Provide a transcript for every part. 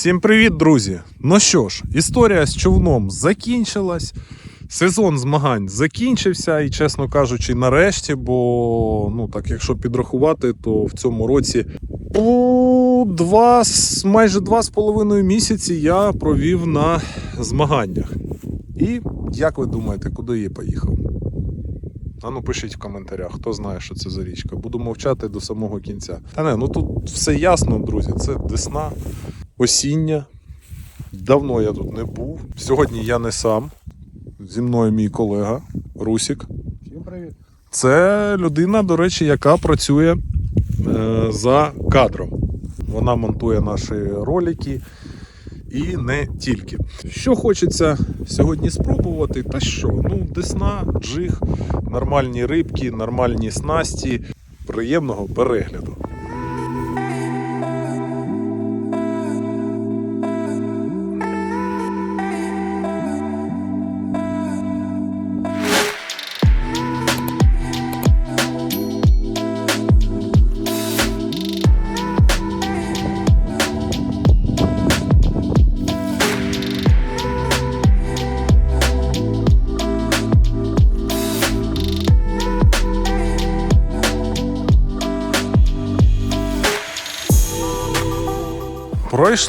Всім привіт, друзі! Ну що ж, історія з човном закінчилась. Сезон змагань закінчився, і, чесно кажучи, нарешті, бо ну так, якщо підрахувати, то в цьому році два, майже два з половиною місяці я провів на змаганнях. І як ви думаєте, куди я поїхав? А ну пишіть в коментарях, хто знає, що це за річка. Буду мовчати до самого кінця. Та не, ну тут все ясно, друзі. Це Десна, осіння. Давно я тут не був. Сьогодні я не сам. Зі мною мій колега Русік. Всім привіт. Це людина, до речі, яка працює е, за кадром. Вона монтує наші ролики і не тільки. Що хочеться сьогодні спробувати, та що? Ну, десна, джиг, нормальні рибки, нормальні снасті. Приємного перегляду.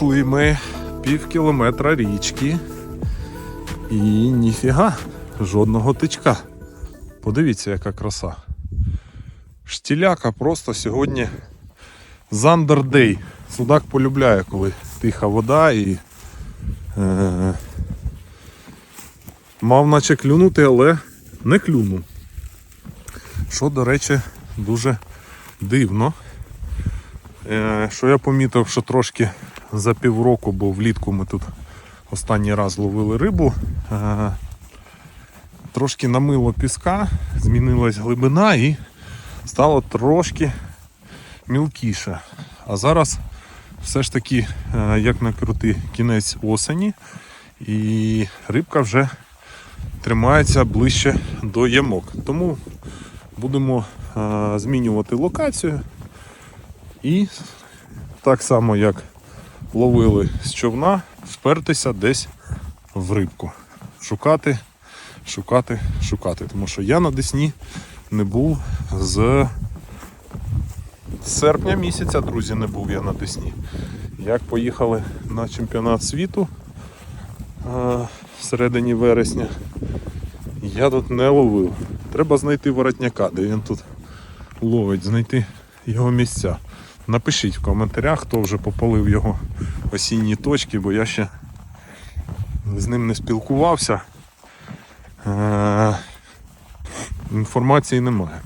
Пройшли ми пів кілометра річки. І ніфіга, жодного тичка. Подивіться, яка краса. Штіляка просто сьогодні Зандердей. Судак полюбляє, коли тиха вода і. Е, мав наче клюнути, але не клюнув. Що, до речі, дуже дивно. Е, Що я помітив, що трошки за півроку, бо влітку ми тут останній раз ловили рибу. е, Трошки намило піска, змінилась глибина і стало трошки мілкіше. А зараз все ж таки, е, як на крути, кінець осені, і рибка вже тримається ближче до ямок. Тому будемо е, змінювати локацію. І так само, як ловили з човна, впертися десь в рибку. Шукати, шукати, шукати. Тому що я на Десні не був з серпня місяця, друзі, не був я на Десні. Як поїхали на чемпіонат світу е, всередині вересня, я тут не ловив. Треба знайти воротняка, де він тут ловить, знайти його місця. Напишіть в коментарях, хто вже попалив його осінні точки, бо я ще з ним не спілкувався. Е, Інформації немає.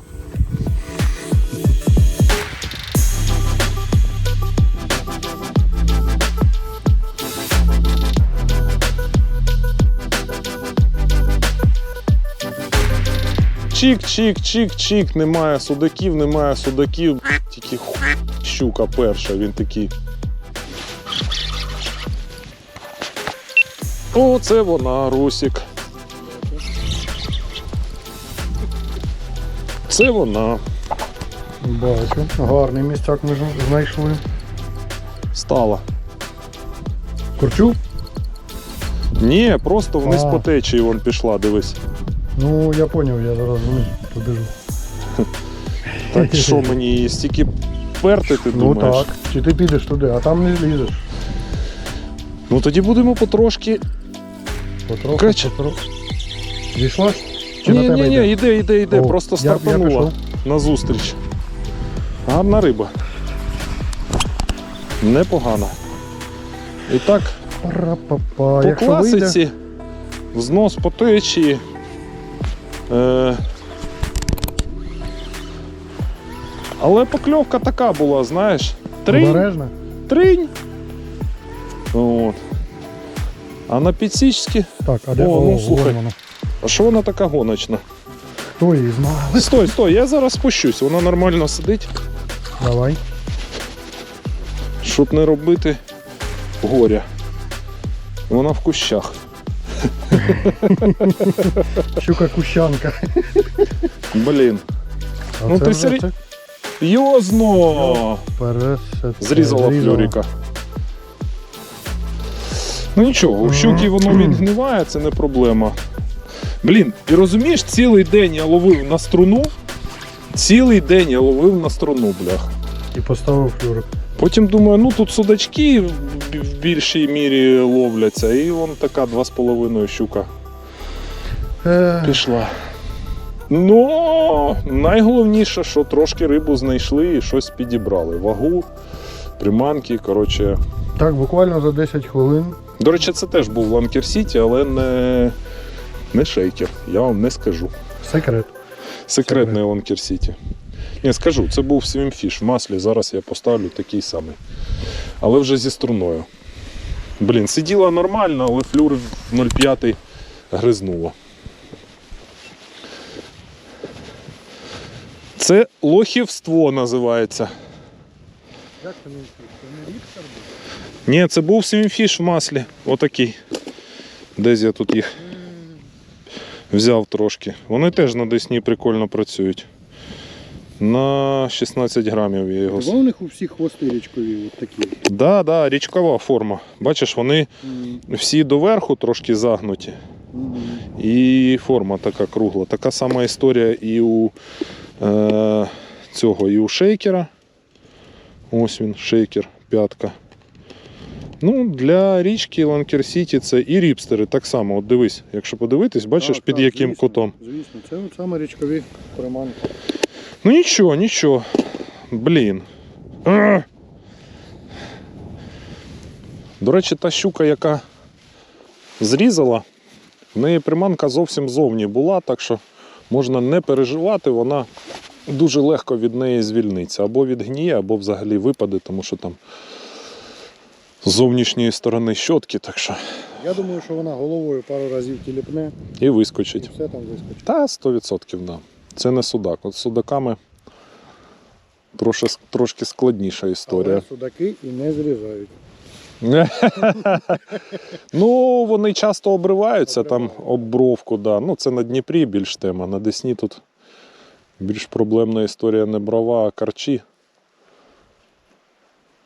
Чик, чик, чик, чик, немає судаків, немає судаків, тільки ху- щука перша, він такий. О, це вона, Русік. Це вона. Бачу. Гарний місцяк ми знайшли. Стала. Корчу? Ні, просто вниз А. по течії вон пішла, дивись. Ну, я зрозумів, я зараз вниз побіжу. Так що мені її стільки перти, ти Ну думаєш? так. Чи ти підеш туди, а там не злізеш. Ну тоді будемо потрошки. Потроху, Кач. потроху. Зійшлась? Чи Ні, на тебе ні, ні, йде? іде, іде, О, просто я- я стартанула пішов. на зустріч. Гарна риба. Непогана. І так, Пара-па-па. по Якщо вийде, класиці, знос по течії. Е... Але покльовка така була, знаєш. Тринь, обережно. тринь. От. А на підсічці, Так, а де О, ну, слухай. воно. а що вона така гоночна? Хто її знає? Стой, стой, я зараз спущусь, вона нормально сидить, Давай. щоб не робити горя. Вона в кущах. Щука кущанка. Блін. А Ну, це ти вже це Йозно! Зрізала флюріка. Ну нічого, у щуки воно відгниває, це не проблема. Блін, і розумієш, цілий день я ловив на струну. Цілий день я ловив на струну, блях. І поставив флюрик. Потім думаю, ну тут судачки в більшій мірі ловляться, і вон така 2,5 щука пішла. Ну, найголовніше, що трошки рибу знайшли і щось підібрали. Вагу, приманки, коротше. так, буквально за 10 хвилин. До речі, це теж був Ланкер Сіті, але не, не шейкер, я вам не скажу. Секрет. Секретний Ланкер Сіті. Ні, скажу, це був Свімфіш в маслі. Зараз я поставлю такий самий. Але вже зі струною. Блін, сиділа нормально, але флюр 0,5 гризнуло. Це лохівство називається. Як це не Це не ріпсер Ні, це був свімфіш в маслі. Отакий. Десь я тут їх взяв трошки. Вони теж на Десні прикольно працюють. На 16 грамів я його. с- у них у всіх хвости річкові от такі. Да, да, річкова форма. Бачиш, вони всі доверху трошки загнуті. І форма така кругла. Така сама історія і у цього, і у шейкера. Ось він, шейкер, п'ятка. Ну, для річки Ланкер Сіті це і ріпстери так само. От дивись, якщо подивитись, бачиш Так, під так, яким звісно, кутом. Звісно, це от саме річкові приманки. Ну нічого, нічого. Блін. А! До речі, та щука, яка зрізала, в неї приманка зовсім зовні була, так що можна не переживати, вона дуже легко від неї звільниться. Або відгніє, або взагалі випаде, тому що там з зовнішньої сторони щотки, так що Я думаю, що вона головою пару разів тіліпне і і вискочить. все там вискочить. Та 100% да. Це не судак. От з судаками трошки, трошки складніша історія. Але судаки і не зрізають. ну, вони часто обриваються там об бровку, да. Ну, це на Дніпрі більш тема. На Десні тут більш проблемна історія не брова, а карчі.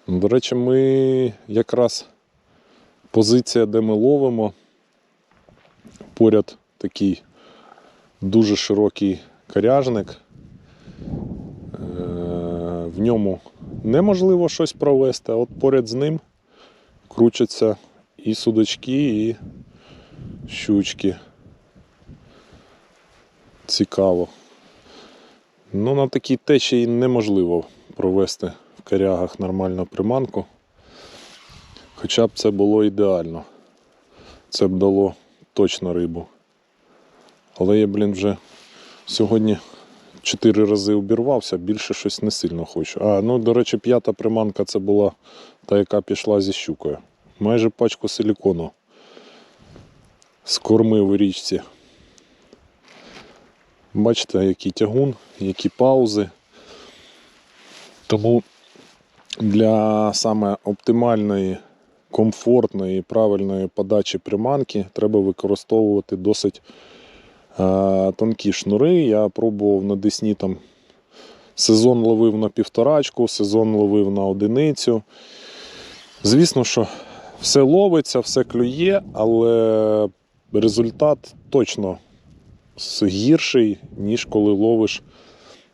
До речі, ми якраз позиція, де ми ловимо, поряд такий дуже широкий коряжник. Е, В ньому неможливо щось провести, а от поряд з ним крутяться і судачки, і щучки. Цікаво. Ну, на такій течії неможливо провести в корягах нормальну приманку. Хоча б це було ідеально. Це б дало точно рибу. Але я, блін, вже сьогодні чотири рази обірвався, більше щось не сильно хочу. А, ну, до речі, п'ята приманка це була та, яка пішла зі щукою. Майже пачку силікону скормив у річці. Бачите, який тягун, які паузи. Тому для саме оптимальної, комфортної, і правильної подачі приманки треба використовувати досить е, тонкі шнури. Я пробував на Десні там сезон ловив на півторачку, сезон ловив на одиницю. Звісно, що все ловиться, все клює, але результат точно гірший, ніж коли ловиш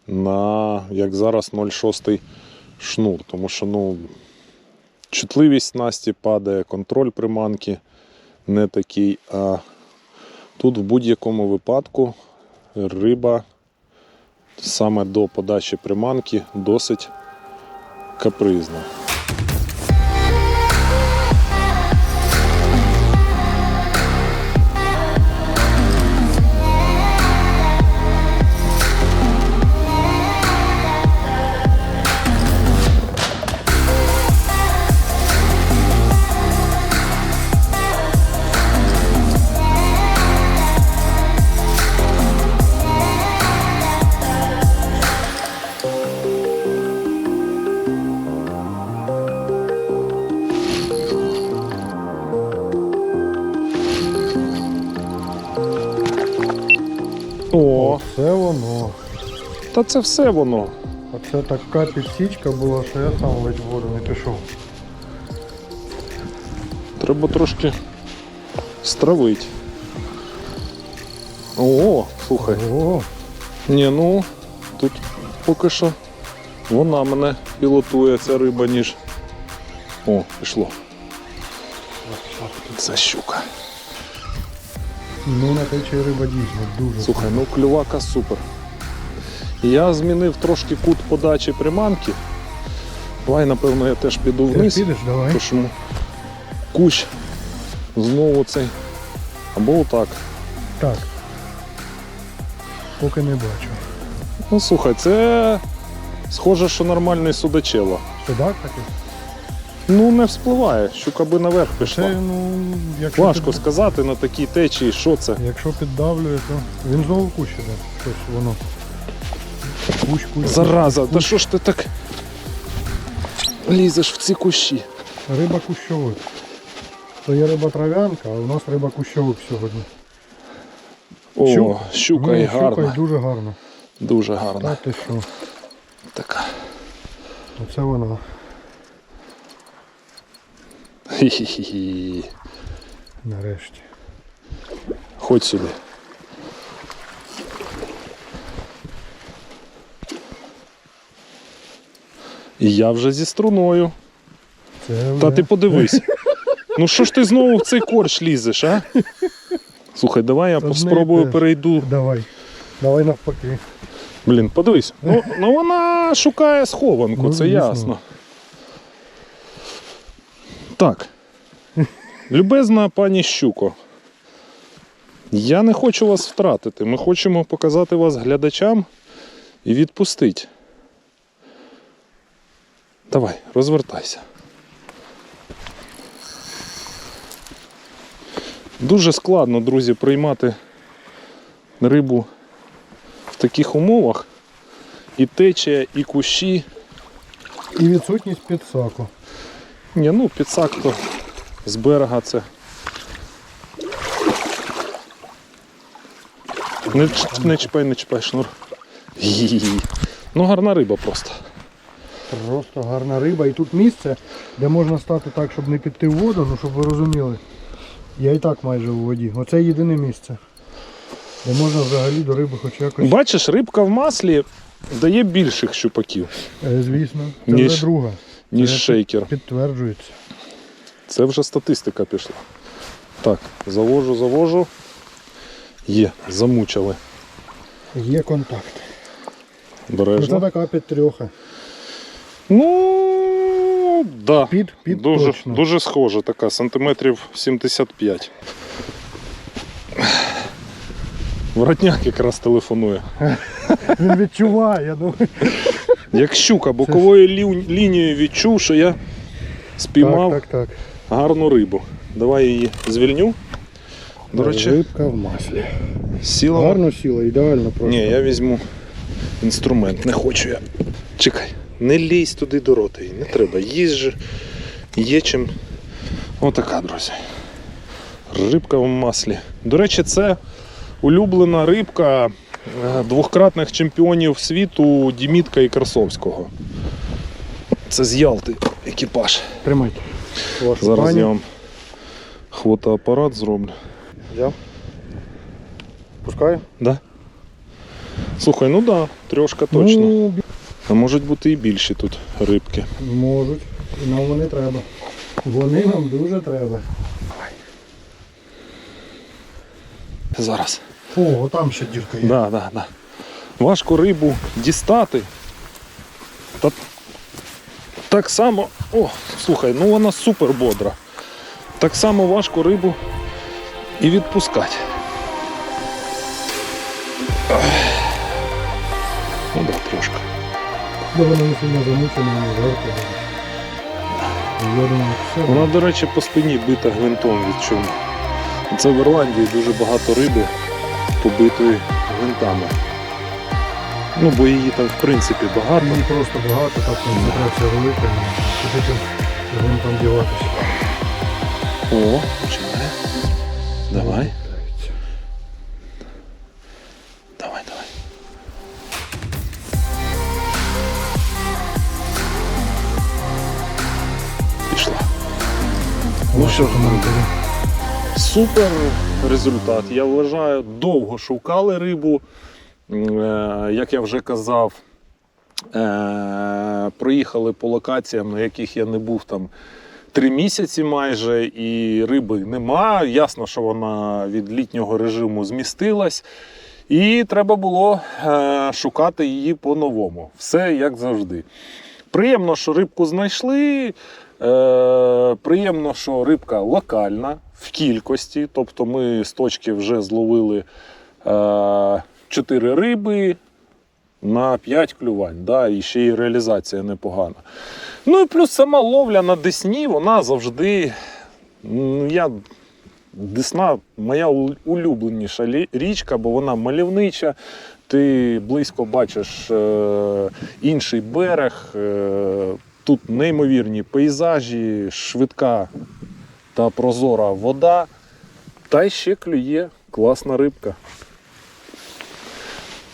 на, як зараз, 0,6 шнур. Тому що ну, чутливість Насті падає, контроль приманки не такий. А тут в будь-якому випадку риба саме до подачі приманки досить капризна. Та це все воно. Оце така підсічка була, що я сам ледь в воду не пішов. Треба трошки стравити. О, слухай. О, Ні, ну тут поки що вона мене пілотує, ця риба, ніж. О, пішло. Це щука. ну на течії риба дійсно дуже. Слухай, ну клювака супер. Я змінив трошки кут подачі приманки. Давай, напевно, я теж піду вниз. підеш, давай. Пишемо кущ. Знову цей. Або отак. Так. Поки не бачу. Ну слухай, це схоже, що нормальний судачело. Судак такий? Ну не вспливає, щука би наверх пішла. Це, ну, якщо, Важко під... сказати на такій течії, що це. якщо піддавлює, то він знову в кущі. Щось воно. Кущ, кущ. Зараза, та що ж ти так лізеш в ці кущі? Риба кущовик. То є риба трав'янка, а у нас риба кущовик сьогодні. О, Щук- щука Ну, і щука гарна. і дуже гарна. Дуже гарна. Та ти що? Така. Оце вона. Хі-хі-хі. Нарешті. Ходь сюди. І я вже зі струною. Це Та ти подивись. Ну що ж ти знову в цей корч лізеш, а? Слухай, давай я Одне спробую те перейду. Давай. Давай навпаки. Блін, подивись. Ну, ну вона шукає схованку, Ну, це звісно. ясно. Так. Любезна пані Щуко. Я не хочу вас втратити. Ми хочемо показати вас глядачам і відпустити. Давай, розвертайся. Дуже складно, друзі, приймати рибу в таких умовах. І течія, і кущі. І відсутність підсаку. Ні, ну підсак то з берега це. Не, не чіпай, не чіпай шнур. Ну гарна риба просто. Просто гарна риба. І тут місце, де можна стати так, щоб не піти в воду, ну щоб ви розуміли. Я і так майже у воді. Оце єдине місце. Де можна взагалі до риби хоч якось. Бачиш, рибка в маслі дає більших щупаків, Е, звісно, це Ніж- вже друга. ніж Це шейкер. Підтверджується. Це вже статистика пішла. Так, завожу, завожу. Є, замучили. Є контакт. Це Бережно. така підтрьоха. Ну, да. Під, під дуже, точно. дуже схоже, така, сантиметрів 75. Воротняк якраз телефонує. Він відчуває. Ну. Як щука, боковою лі- лінією відчув, що я спіймав Так, так, так. гарну рибу. Давай її звільню. До речі, Рибка в маслі. сіла. Гарно сіла, ідеально просто. Ні, я візьму інструмент, не хочу я. Чекай, не лізь туди до рота, їй не треба. Їсть же, є чим. Отака, друзі. Рибка в маслі. До речі, це улюблена рибка е, двохкратних чемпіонів світу Дімітка і Красовського. Це з Ялти екіпаж. Тримайте. Вашу Зараз пані. я вам фотоапарат зроблю. Взяв. Пускаю? Да? Слухай, ну да, трьошка точно. Ну, А можуть бути і більші тут рибки. можуть. І нам вони треба. Вони нам дуже треба. Зараз. О, там ще дірка є. Да, да, да. Важко рибу дістати. Та так само. О, слухай, ну вона супер бодра. Так само важко рибу і відпускати. Бо вона не сильно замучена, не жарко. Я думаю, все. Вона, до речі, по спині бита гвинтом від чому. Це в Ірландії дуже багато риби побитої гвинтами. Ну, бо її там в принципі багато. Її просто багато, так концентрація велика. Куди ти будемо там діватися? О, починає. Давай, Що коментарі? Супер результат. Я вважаю, довго шукали рибу. Е, Як я вже казав, е, проїхали по локаціям, на яких я не був там три місяці майже, і риби нема. Ясно, що вона від літнього режиму змістилась. І треба було е, шукати її по-новому. Все як завжди. Приємно, що рибку знайшли. Е, приємно, що рибка локальна в кількості. Тобто ми з точки вже зловили е, 4 риби на 5 клювань. Да, і ще й реалізація непогана. Ну і плюс сама ловля на Десні, вона завжди. м, Я, Десна моя улюбленіша річка, бо вона мальовнича. Ти близько бачиш е, інший берег. Е, тут неймовірні пейзажі, швидка та прозора вода. Та ще клює класна рибка.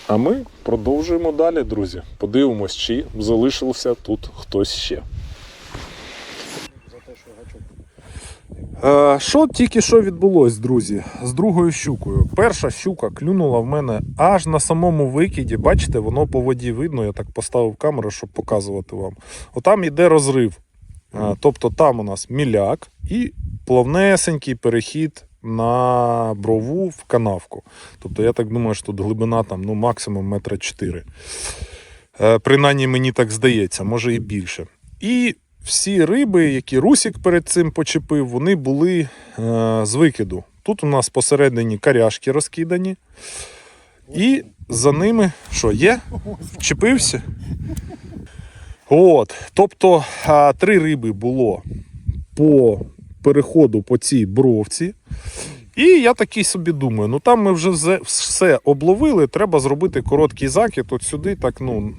А ми продовжуємо далі, друзі. Подивимось, чи залишився тут хтось ще. Що тільки що відбулось, друзі, з другою щукою. Перша щука клюнула в мене аж на самому викиді. Бачите, воно по воді видно. Я так поставив камеру, щоб показувати вам. Отам йде розрив. Е, Тобто там у нас міляк і плавнесенький перехід на брову в канавку. Тобто я так думаю, що тут глибина там ну, максимум метра 4. Е, Принаймні мені так здається, може і більше. І всі риби, які Русік перед цим почепив, вони були е, з викиду. Тут у нас посередині каряшки розкидані. І за ними що є? Вчепився? От. Тобто три риби було по переходу по цій бровці. І я такий собі думаю: ну там ми вже все обловили, треба зробити короткий закид от сюди, так ну,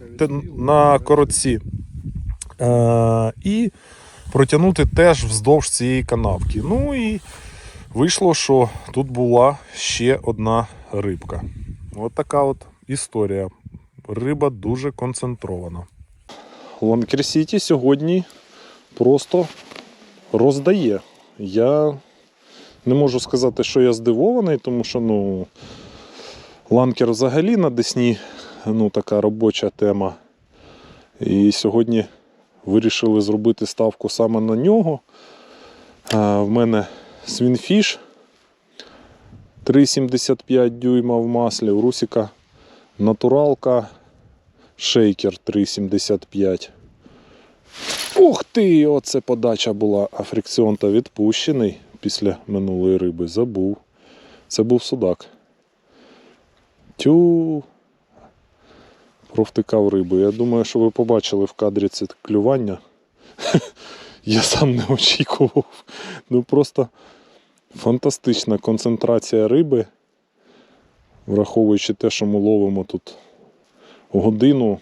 на коротці. Е, і протягнути теж вздовж цієї канавки. Ну і вийшло, що тут була ще одна рибка. От така от історія. Риба дуже концентрована. Ланкер Сіті сьогодні просто роздає. Я не можу сказати, що я здивований, тому що ну, ланкер взагалі на Десні ну, така робоча тема. І сьогодні вирішили зробити ставку саме на нього. В мене свінфіш 3,75 дюйма в маслі, у Русіка натуралка шейкер 3,75. Ух ти! Оце подача була, а фрикціон та відпущений після минулої риби. Забув. Це був судак. Тю. Провтикав рибу. Я думаю, що ви побачили в кадрі це клювання. Я сам не очікував. Ну просто фантастична концентрація риби, враховуючи те, що ми ловимо тут годину,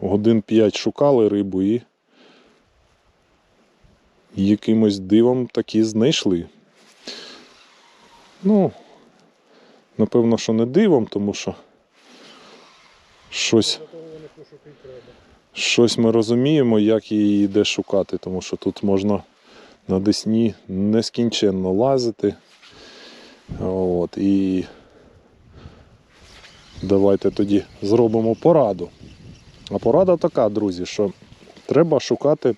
годин 5 шукали рибу і якимось дивом таки знайшли. Ну, напевно, що не дивом, тому що щось, щось ми розуміємо, як її де шукати, тому що тут можна на Десні нескінченно лазити. От, і давайте тоді зробимо пораду. А порада така, друзі, що треба шукати е,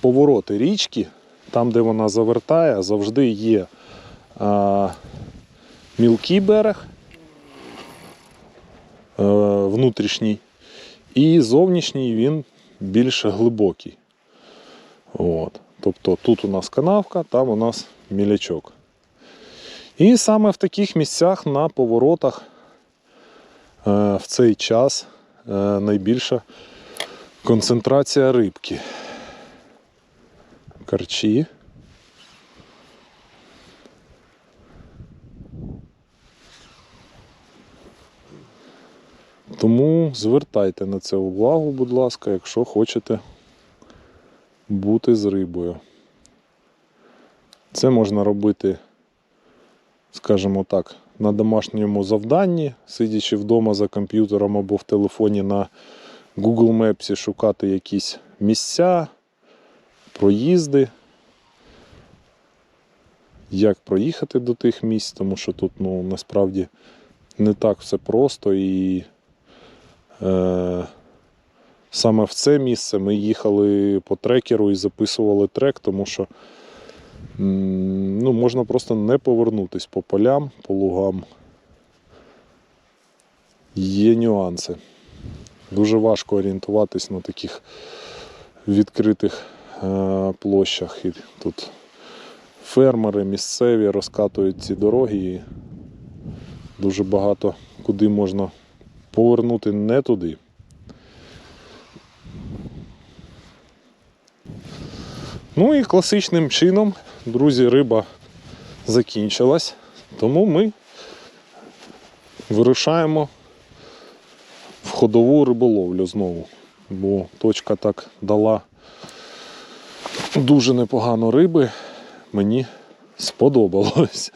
повороти річки, там, де вона завертає, завжди є е, мілкий берег внутрішній, і зовнішній він більш глибокий. От. Тобто тут у нас канавка, там у нас мілячок. І саме в таких місцях на поворотах е, в цей час е, найбільша концентрація рибки. Карчі. Тому звертайте на це увагу, будь ласка, якщо хочете бути з рибою. Це можна робити, скажімо так, на домашньому завданні, сидячи вдома за комп'ютером або в телефоні на Google Maps, шукати якісь місця, проїзди як проїхати до тих місць, тому що тут ну, насправді не так все просто і саме в це місце ми їхали по трекеру і записували трек, тому що ну, можна просто не повернутись по полям, по лугам. Є нюанси. Дуже важко орієнтуватись на таких відкритих е, площах. І тут фермери місцеві розкатують ці дороги і дуже багато куди можна повернути не туди. Ну і класичним чином, друзі, риба закінчилась, тому ми вирушаємо в ходову риболовлю знову, бо точка так дала дуже непогано риби. Мені сподобалось.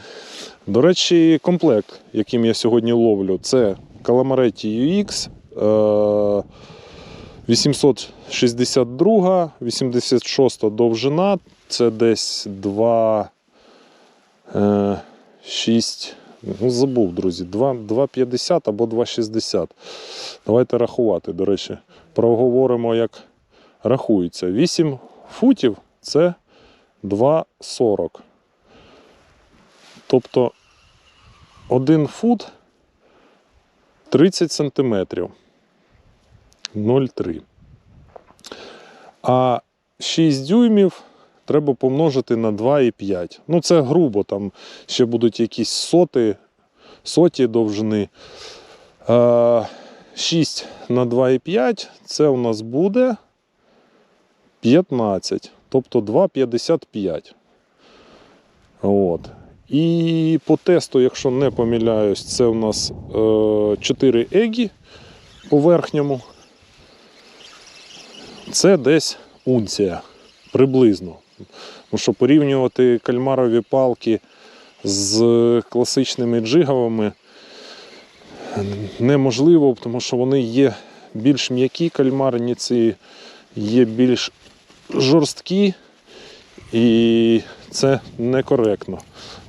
До речі, комплект, яким я сьогодні ловлю, це Calamari UX. е, 862, 86 довжина, це десь 2, е, 6, ну забув, друзі, 2,50 або 2,60. Давайте рахувати, до речі, проговоримо, як рахується. 8 футів це 2,40. Тобто 1 фут 30 сантиметрів. 0,3. А 6 дюймів треба помножити на 2,5. Ну, це грубо, там ще будуть якісь соти, соті довжини. 6 на 2,5 це у нас буде 15, тобто 2,55. От. І по тесту, якщо не помиляюсь, це у нас е, 4 егі по верхньому. Це десь унція приблизно. Тому що порівнювати кальмарові палки з класичними джиговими неможливо, тому що вони є більш м'які кальмарниці, є більш жорсткі, і це некоректно.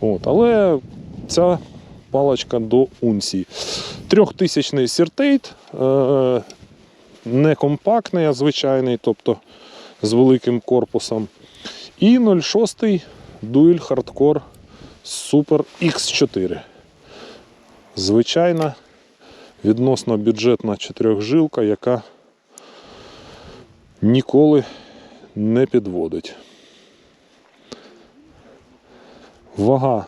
От. Але ця паличка до унції. Трьохтисячний сіртейт. Е- не компактний, а звичайний, тобто з великим корпусом. І 0,6 Dual Hardcore Super X4. Звичайна, відносно бюджетна чотирьохжилка, яка ніколи не підводить. Вага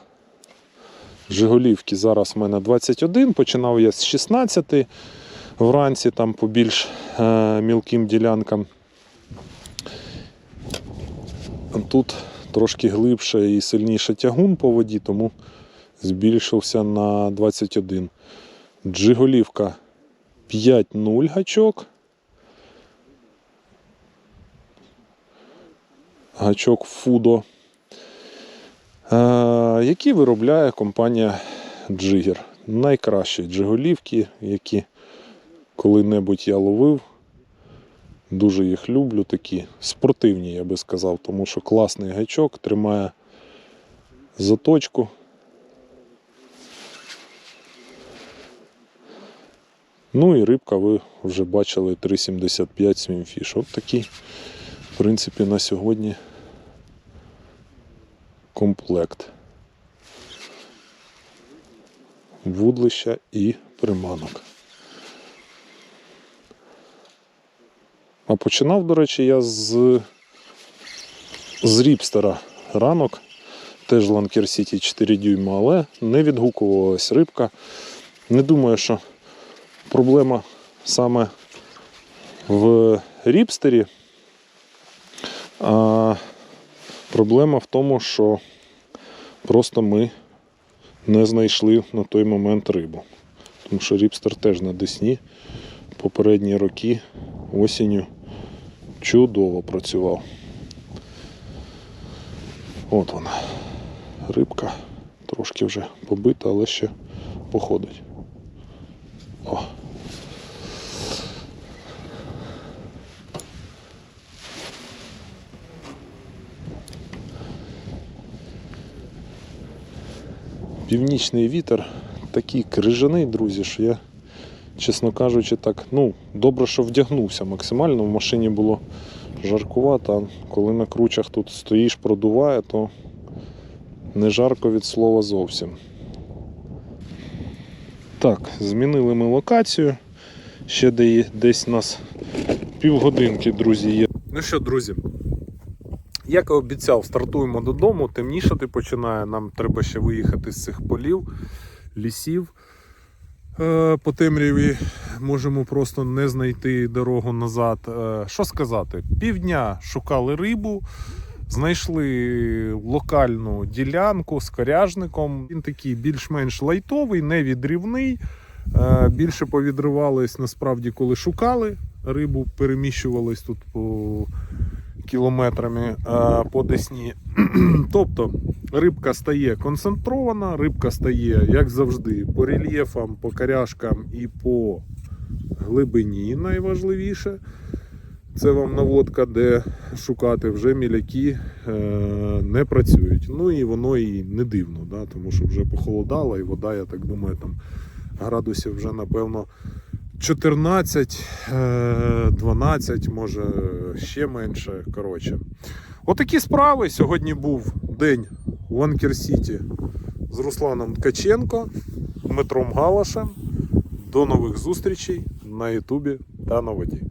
Жигулівки зараз в мене 21, починав я з 16 вранці там по більш е, мілким ділянкам. Тут трошки глибше і сильніше тягун по воді, тому збільшився на 21. Джиголівка 5.0 гачок. Гачок Фудо, е, який виробляє компанія Джигер. Найкращі джиголівки, які коли-небудь я ловив. Дуже їх люблю, такі спортивні, я би сказав, тому що класний гачок тримає заточку. Ну і рибка ви вже бачили 3,75 Swimfish. От такий, в принципі, на сьогодні комплект. Вудлища і приманок. А починав, до речі, я з, з ріпстера ранок, теж Ланкер Сіті 4 дюйма, але не відгукувалась рибка. Не думаю, що проблема саме в ріпстері, а проблема в тому, що просто ми не знайшли на той момент рибу. Тому що ріпстер теж на Десні попередні роки осінню чудово працював. От вона. Рибка трошки вже побита, але ще походить. О. північний вітер такий крижаний, друзі, що я, чесно кажучи, так, ну, добре, що вдягнувся максимально. В машині було жаркувато, а коли на кручах тут стоїш, продуває, то не жарко від слова зовсім. Так, змінили ми локацію. Ще де- десь у нас півгодинки, друзі, є. Ну що, друзі, як і обіцяв, стартуємо додому. Темнішати починає. Нам треба ще виїхати з цих полів, лісів. Е, По темряві можемо просто не знайти дорогу назад. Е, Що сказати? Півдня шукали рибу, знайшли локальну ділянку з коряжником. Він такий більш-менш лайтовий, не відрівний. Е, Більше повідривались насправді, коли шукали рибу, переміщувались тут по кілометрами по Десні. тобто рибка стає концентрована, рибка стає, як завжди, по рельєфам, по коряшкам і по глибині найважливіше. Це вам наводка, де шукати вже міляки е, не працюють. Ну і воно і не дивно, да, тому що вже похолодало, і вода, я так думаю, там градусів вже напевно 14, е, 12, може ще менше. Коротше. Отакі справи. Сьогодні був день в Анкер Сіті з Русланом Ткаченко, Дмитром Галашем. До нових зустрічей на Ютубі та на воді.